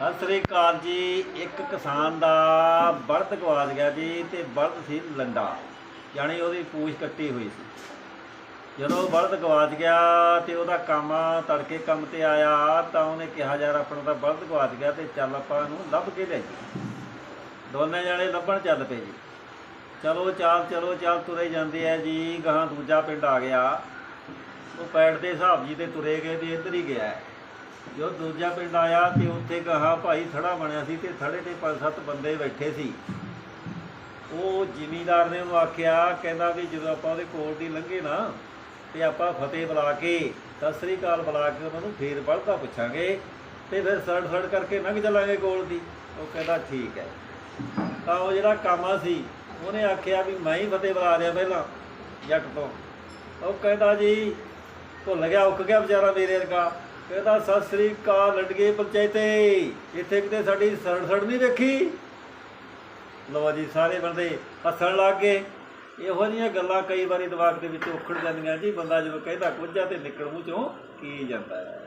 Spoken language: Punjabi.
ਸਤਿ ਸ੍ਰੀ ਅਕਾਲ ਜੀ। ਇੱਕ ਕਿਸਾਨ ਦਾ ਬਲਦ ਗਵਾਚ ਗਿਆ ਜੀ ਤੇ ਬਲਦ ਸੀ ਲੰਡਾ। ਯਾਨੀ ਉਹਦੀ ਪੂਛ ਕੱਟੀ ਹੋਈ ਸੀ। ਜਦੋਂ ਬਲਦ ਗਵਾਚ ਗਿਆ ਤੇ ਉਹਦਾ ਕੰਮ ਤੜਕੇ ਕੰਮ ਤੇ ਆਇਆ ਤਾਂ ਉਹਨੇ ਕਿਹਾ, ਯਾਰ, ਆਪਣਾ ਤਾਂ ਬਲਦ ਗਵਾਚ ਗਿਆ ਤੇ ਚੱਲ ਆਪਾਂ ਇਹਨੂੰ ਲੱਭ ਕੇ ਲਿਆਈਏ। ਦੋਨੇ ਜਣੇ ਲੱਭਣ ਚੱਲ ਪਏ ਜੀ। ਚਲੋ, ਚਾਲ ਚਲੋ, ਚਾਲ ਤੁਰੇ ਜਾਂਦੇ ਆ ਜੀ। ਗਾਹਾਂ ਦੂਜਾ ਪਿੰਡ ਆ ਗਿਆ। ਉਹ ਪੈੜ ਦੇ ਹਿਸਾਬ ਜੀ ਤੇ ਤੁਰੇ ਗਏ ਤੇ ਇੱਧਰ ਹੀ ਗਿਆ। ਜੋ ਦੂਜਾ ਪਿੰਡ ਆਇਆ ਤੇ ਉੱਥੇ ਗਾਹਾਂ ਭਾਈ ਥੜਾ ਬਣਿਆ ਸੀ ਤੇ ਥੜੇ ਤੇ ਪੰਜ ਸੱਤ ਬੰਦੇ ਬੈਠੇ ਸੀ। ਉਹ ਜ਼ਿਮੀਂਦਾਰ ਨੇ ਉਹਨੂੰ ਆਖਿਆ, ਕਹਿੰਦਾ ਵੀ ਜਦੋਂ ਆਪਾਂ ਉਹਦੇ ਕੋਲ ਦੀ ਲੰਘੇ ਨਾ ਤੇ ਆਪਾਂ ਫਤਿਹ ਬੁਲਾ ਕੇ, ਸਤਿ ਸ੍ਰੀ ਅਕਾਲ ਬੁਲਾ ਕੇ ਉਹਨਾਂ ਨੂੰ ਫੇਰ ਬਲਦਾ ਪੁੱਛਾਂਗੇ ਤੇ ਫਿਰ ਸੜ ਸੜ ਕਰਕੇ ਲੰਘ ਚੱਲਾਂਗੇ ਕੋਲ ਦੀ। ਉਹ ਕਹਿੰਦਾ ਠੀਕ ਹੈ। ਤਾਂ ਉਹ ਜਿਹੜਾ ਕਾਮਾ ਸੀ, ਉਹਨੇ ਆਖਿਆ ਵੀ ਮੈਂ ਹੀ ਫਤਿਹ ਬੁਲਾ ਰਿਹਾ ਪਹਿਲਾਂ, ਜੱਟ ਤੋਂ। ਉਹ ਕਹਿੰਦਾ ਜੀ, ਭੁੱਲ ਗਿਆ, ਉੱਕ ਗਿਆ ਵਿਚਾਰਾ ਮੇਰੇ ਵਰਗਾ। ਕਹਿੰਦਾ ਸਤਿ ਸ੍ਰੀ ਅਕਾਲ ਲੜਗੇ ਪੰਚਾਇਤੇ। ਇੱਥੇ ਕਿਤੇ ਸਾਡੀ ਸੜਸੜ ਨਹੀਂ ਵੇਖੀ ਲਓ ਜੀ, ਸਾਰੇ ਬੰਦੇ ਹੱਸਣ ਲੱਗ ਗਏ। ਇਹੋ ਜਿਹੀਆਂ ਗੱਲਾਂ ਕਈ ਵਾਰੀ ਦਿਮਾਗ ਦੇ ਵਿੱਚ ਉਖੜ ਜਾਂਦੀਆਂ ਜੀ, ਬੰਦਾ ਜਦੋਂ ਕਹਿੰਦਾ ਕੁਝ ਆ ਤੇ ਨਿਕਲ ਮੂੰਹ ਚੋਂ ਕੀ ਜਾਂਦਾ ਹੈ।